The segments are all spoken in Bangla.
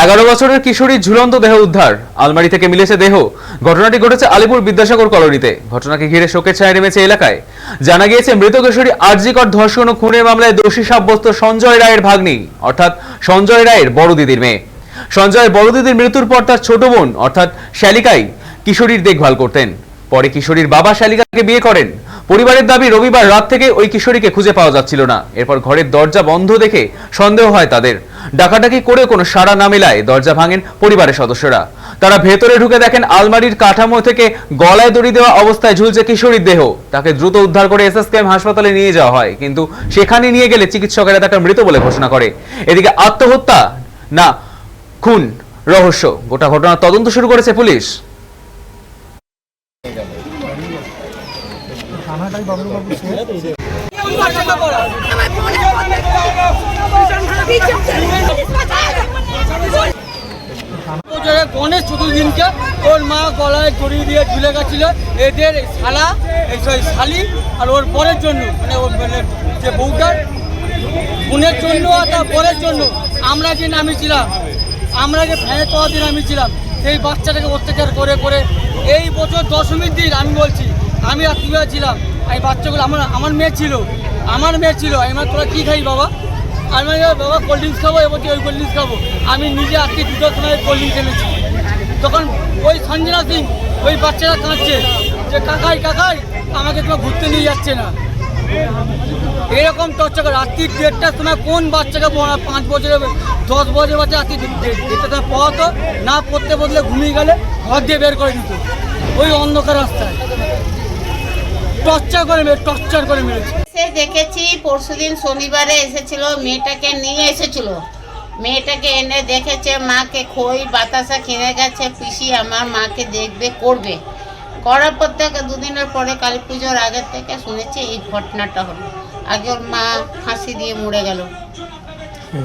এগারো বছরের কিশোরীর ঝুলন্ত দেহ উদ্ধার। আলমারি থেকে মিলেছে দেহ। ঘটনাটি ঘটেছে আলিপুর বিদ্যাসাগর কলোনিতে। ঘটনাকে ঘিরে শোকের ছায়া নেমেছে এলাকায়। জানা গিয়েছে, মৃত কিশোরী আরজিকর ধর্ষণ ও খুনের মামলায় দোষী সাব্যস্ত সঞ্জয় রায়ের ভাগ্নি, অর্থাৎ সঞ্জয় রায়ের বড় দিদির মেয়ে। সঞ্জয়ের বড় দিদির মৃত্যুর পর তার ছোট বোন, অর্থাৎ শ্যালিকাই কিশোরীর দেখভাল করতেন। পরে কিশোরীর বাবা শালিকাকে বিয়ে করেন। পরিবারের দাবি, রবিবার রাত থেকে ওই কিশোরীকে খুঁজে পাওয়া যাচ্ছিল না। এরপর ঘরের দরজা বন্ধ দেখে সন্দেহ হয় তাদের। ডাকাডাকি করে কোনো সাড়া না মেলায় দরজা ভাঙেন পরিবারের সদস্যরা। তারা ভেতরে ঢুকে দেখেন আলমারির কাঠামো থেকে গলায় দড়ি দেওয়া অবস্থায় ঝুলছে কিশোরীর দেহ। তাকে দ্রুত উদ্ধার করে এসএসকেএম হাসপাতালে নিয়ে যাওয়া হয়, কিন্তু সেখানে নিয়ে গেলে চিকিৎসকেরা তাকে মৃত বলে ঘোষণা করে। এদিকে আত্মহত্যা না, খুন, রহস্য। গোটা ঘটনার তদন্ত শুরু করেছে পুলিশ। বছরে গণেশ চতুর্দিনকে ওর মা গলায় জড়িয়ে দিয়ে ঝুলে গেছিল। এদের শালা, এই শালি আর ওর পরের জন্য মানে ওর মানে যে বউটার বোনের জন্য আর তার পরের জন্য আমরা যে নামিয়েছিলাম, আমরা যে ফ্যানে তলা দিয়ে নামিয়েছিলাম, সেই বাচ্চাটাকে অত্যাচার করে করে এই বছর দশমীর দিন আমি বলছি, আমি রাত্রিবেলা ছিলাম। এই বাচ্চাগুলো আমার আমার মেয়ে ছিল। আমার মেয়ে ছিল। আমি বললাম, তোরা কী খাই বাবা? আমি বাবা কোল্ড ড্রিঙ্কস খাব এবার ওই কোল্ড ড্রিঙ্কস খাব। আমি নিজে আজকে দুটোর সময় কোল্ড ড্রিঙ্কস এনেছি। তখন ওই সঞ্জনা সিং ওই বাচ্চারা কাঁদছে যে কাকাই কাকাই আমাকে তোমার ঘুরতে নিয়ে যাচ্ছে না। এরকম টর্চার করে রাত্রি দেড়টার সময় কোন বাচ্চাকে পড়া পাঁচ বছরের দশ বছরের বাচ্চা রাত্রি দেড়টার সময় পড়াতো না পড়তে বদলে ঘুমিয়ে গেলে ঘর দিয়ে বের করে দিত। ওই অন্ধকার রাস্তায়। টর্চার করে মেরে টর্চার করে মেরেছে। সে দেখেছি পরশুদিন শনিবারে এসেছিল মেয়েটাকে নিয়ে এসেছিল। মেয়েটাকে এনে দেখেছে মাকে খই বাতাসা কিনে গেছে পিসি আমার মাকে দেখবে করবে। করার পর থেকে দুদিনের পরে কালী পুজোর আগের থেকে শুনেছি এই ঘটনাটা হলো। আগে ওর মা ফাঁসি দিয়ে মরে গেল।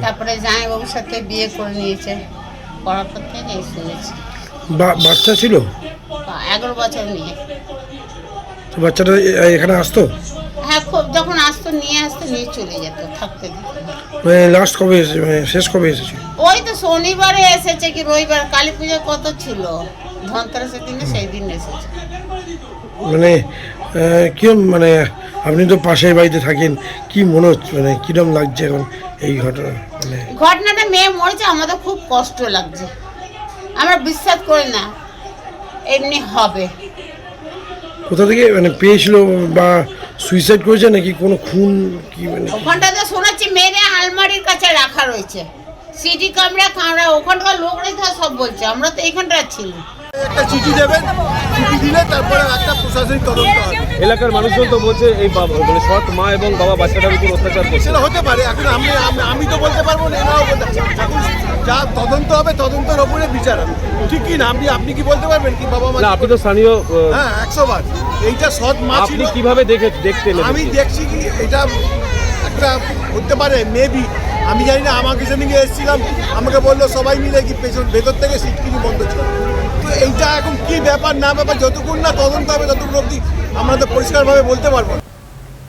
তারপরে জামাইবাবুর সাথে বিয়ে করে নিয়েছে। করার পর থেকে শুনেছি। বা- বাচ্চা ছিল? এগারো বছর নিয়ে তো বাচ্চাটা এখানে আসতো? হ্যাঁ খুব যখন আসতো নিয়ে আসতো নিয়ে চলে যেত থাকতে। মানে লাস্ট কবে এসেছে? মানে শেষ কবে এসেছে? ওই তো শনিবারে এসেছে কি রবিবার? কালী পুজো কত ছিল? ধনতেরাসের দিনে সেই দিন এসেছে। মানে কিরম মানে আপনি তো পাশের বাড়িতে থাকেন কি মনে হচ্ছে মানে কিরম লাগছে এখন এই ঘটনা? মানে ঘটনাটা মেয়ে মরেছে আমাদের খুব কষ্ট লাগছে। আমরা বিশ্বাস করি না এমনি হবে। কোথা থেকে মানে পেয়েছিল বা সুইসাইড করেছে নাকি কোনো খুন কি মানে? ওখানটাতে শোনাচ্ছি, মেরে আলমারির কাছে রাখা রয়েছে। সিটি কামরা কামরা ওখানকার লোকরাই সব বলছে, আমরা তো এখানটা ছিল একটা চিঠি দেবেন চিঠি দিলে তারপরে একটা প্রশাসনিক তদন্ত হবে। এলাকার মানুষজন তো বলছে এই মানে সৎ মা এবং বাবা বাচ্চাটার উপর অত্যাচার করছে। সেটা হতে পারে এখন আমি আমি- তো বলতে পারব না এরাও বলতে এখন যা তদন্ত হবে তদন্তের ওপরে বিচার হবে। ঠিক কি না? আপনি আপনি কি বলতে পারবেন কি বাবা মা আপনি তো স্থানীয় হ্যাঁ একশো বার। এইটা সৎ মা আপনি কীভাবে দেখে দেখতে আমি দেখছি কি এটা একটা হতে পারে মেবি আমি জানি না আমাকে সেদিকে এসেছিলাম আমাকে বলল সবাই মিলে কি পেছন ভেতর থেকে সিট কিছু বন্ধ ছিল। এইটা এখন কি ব্যাপার, না ব্যাপার, যতক্ষণ না তদন্ত হবে, ততক্ষণ অব্দি আমরা তো পরিষ্কারভাবে বলতে পারব